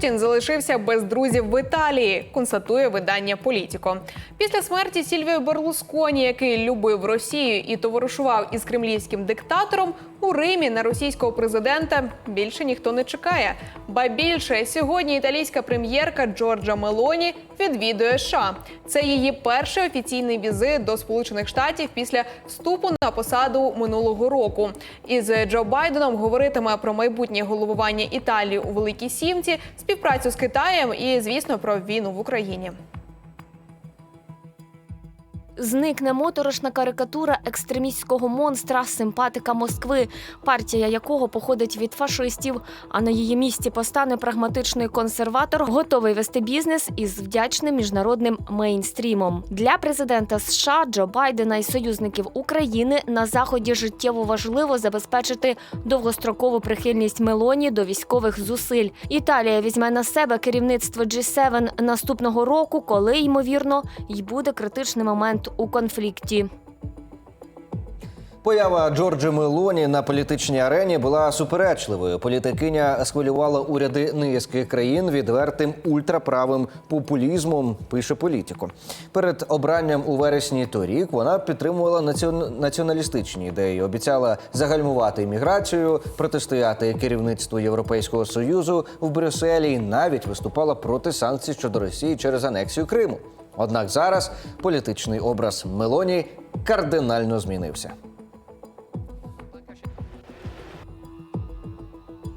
Путін залишився без друзів в Італії, констатує видання Політіко. Після смерті Сільвіо Берлусконі, який любив Росію і товаришував із кремлівським диктатором, у Римі на російського президента більше ніхто не чекає. Ба більше сьогодні італійська прем'єрка Джорджа Мелоні відвідує США. Це її перший офіційний візит до Сполучених Штатів після вступу на посаду минулого року. Із Джо Байденом говоритиме про майбутнє головування Італії у Великій Сімці, співпрацю з Китаєм і, звісно, про війну в Україні. Зникне моторошна карикатура екстремістського монстра, симпатика Москви, партія якого походить від фашистів. А на її місці постане прагматичний консерватор, готовий вести бізнес із вдячним міжнародним мейнстрімом. Для президента США Джо Байдена і союзників України на заході життєво важливо забезпечити довгострокову прихильність Мелоні до військових зусиль. Італія візьме на себе керівництво G7 наступного року, коли ймовірно й буде критичний момент у конфлікті. Поява Джорджі Мелоні на політичній арені була суперечливою. Політикиня схвилювала уряди низки країн відвертим ультраправим популізмом. Пише політико. Перед обранням у вересні торік вона підтримувала націон- націоналістичні ідеї, обіцяла загальмувати імміграцію, протистояти керівництву Європейського союзу в Брюсселі і навіть виступала проти санкцій щодо Росії через анексію Криму. Однак зараз політичний образ Мелоні кардинально змінився.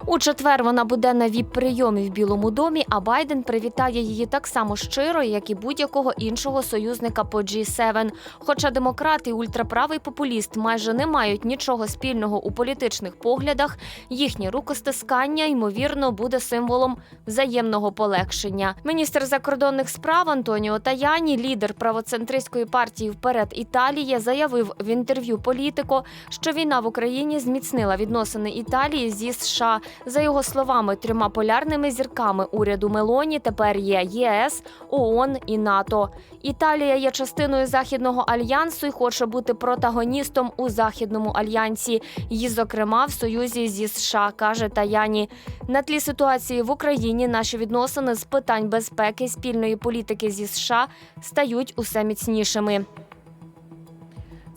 У четвер вона буде на віп-прийомі в Білому домі, а Байден привітає її так само щиро, як і будь-якого іншого союзника по G7. Хоча демократ і ультраправий популіст майже не мають нічого спільного у політичних поглядах, їхнє рукостискання ймовірно буде символом взаємного полегшення. Міністр закордонних справ Антоніо Таяні, лідер правоцентристської партії Вперед Італія, заявив в інтерв'ю політико, що війна в Україні зміцнила відносини Італії зі США. За його словами, трьома полярними зірками уряду Мелоні тепер є ЄС, ООН і НАТО. Італія є частиною західного альянсу і хоче бути протагоністом у західному альянсі, і, зокрема, в союзі зі США, каже Таяні. На тлі ситуації в Україні наші відносини з питань безпеки спільної політики зі США стають усе міцнішими.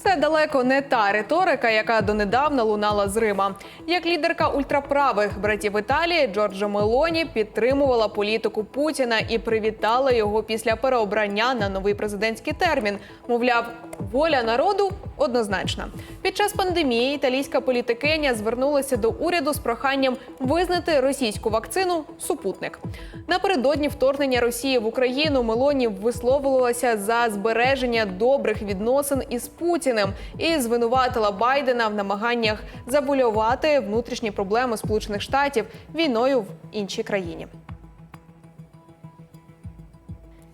Це далеко не та риторика, яка донедавна лунала з Рима. Як лідерка ультраправих братів Італії Джорджа Мелоні підтримувала політику Путіна і привітала його після переобрання на новий президентський термін. Мовляв, воля народу однозначна. Під час пандемії італійська політикиня звернулася до уряду з проханням визнати російську вакцину супутник. Напередодні вторгнення Росії в Україну Мелоні висловлювалася за збереження добрих відносин із Путіним і звинуватила Байдена в намаганнях забулювати внутрішні проблеми Сполучених Штатів війною в іншій країні.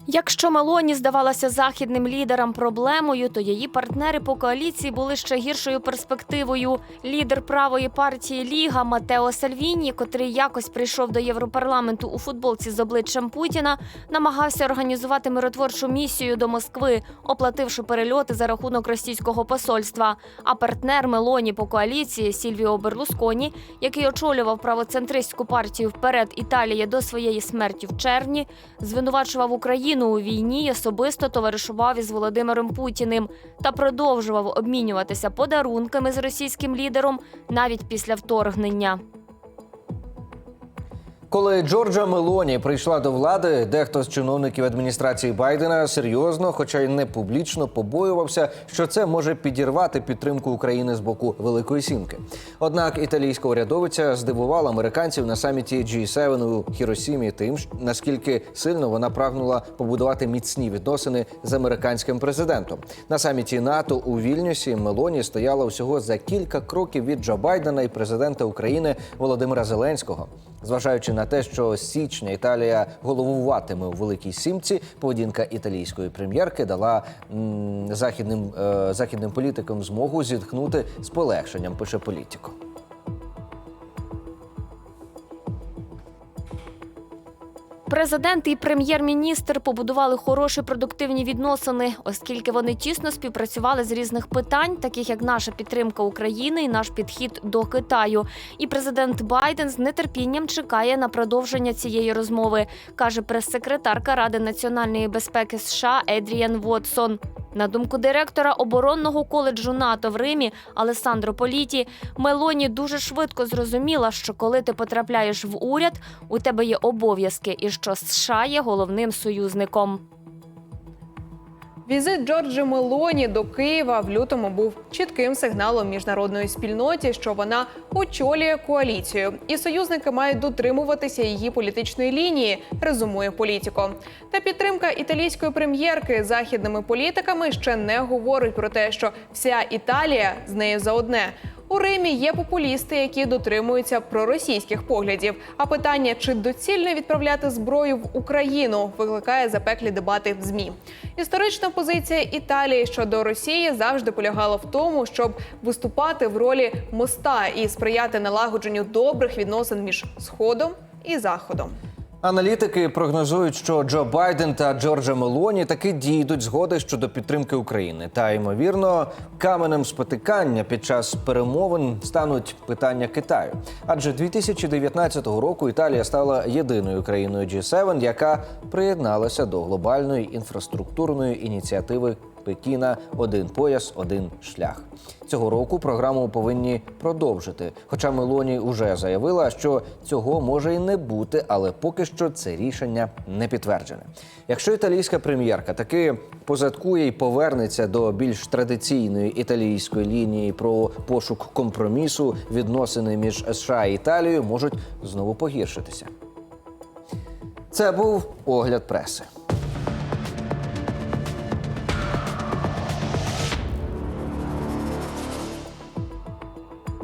Якщо Мелоні здавалася західним лідерам проблемою, то її партнери по коаліції були ще гіршою перспективою. Лідер правої партії Ліга Матео Сальвіні, котрий якось прийшов до Європарламенту у футболці з обличчям Путіна, намагався організувати миротворчу місію до Москви, оплативши перельоти за рахунок російського посольства. А партнер Мелоні по коаліції Сільвіо Берлусконі, який очолював правоцентристську партію вперед Італія до своєї смерті в червні, звинувачував Україну у війні, особисто товаришував із Володимиром Путіним та продовжував обмінюватися подарунками з російським лідером навіть після вторгнення. Коли Джорджа Мелоні прийшла до влади, дехто з чиновників адміністрації Байдена серйозно, хоча й не публічно, побоювався, що це може підірвати підтримку України з боку Великої Сімки. Однак італійська урядовиця здивувала американців на саміті G7 у Хіросімі тим, наскільки сильно вона прагнула побудувати міцні відносини з американським президентом. На саміті НАТО у Вільнюсі Мелоні стояла всього за кілька кроків від Джо Байдена і президента України Володимира Зеленського. Зважаючи на те, що з січня Італія головуватиме у Великій Сімці, поведінка італійської прем'єрки дала м, західним, е, західним політикам змогу зітхнути з полегшенням. Пише політико. Президент і прем'єр-міністр побудували хороші продуктивні відносини, оскільки вони тісно співпрацювали з різних питань, таких як наша підтримка України і наш підхід до Китаю. І президент Байден з нетерпінням чекає на продовження цієї розмови, каже прес-секретарка Ради національної безпеки США Едріан Вотсон. На думку директора оборонного коледжу НАТО в Римі Алесандро Політі, Мелоні дуже швидко зрозуміла, що коли ти потрапляєш в уряд, у тебе є обов'язки, і що США є головним союзником. Візит Джорджі Мелоні до Києва в лютому був чітким сигналом міжнародної спільноті, що вона очолює коаліцію, і союзники мають дотримуватися її політичної лінії. Резумує політико. Та підтримка італійської прем'єрки західними політиками ще не говорить про те, що вся Італія з нею за одне. У Римі є популісти, які дотримуються проросійських поглядів. А питання, чи доцільно відправляти зброю в Україну, викликає запеклі дебати в змі. Історична позиція Італії щодо Росії завжди полягала в тому, щоб виступати в ролі моста і сприяти налагодженню добрих відносин між сходом і заходом. Аналітики прогнозують, що Джо Байден та Джорджа Мелоні таки дійдуть згоди щодо підтримки України. Та ймовірно, каменем спотикання під час перемовин стануть питання Китаю. Адже 2019 року Італія стала єдиною країною G7, яка приєдналася до глобальної інфраструктурної ініціативи Пекіна Один пояс, один шлях. Цього року програму повинні продовжити. Хоча Мелоні вже заявила, що цього може і не бути, але поки що це рішення не підтверджене. Якщо італійська прем'єрка таки позадкує і повернеться до більш традиційної італійської лінії про пошук компромісу, відносини між США і Італією можуть знову погіршитися. Це був огляд преси.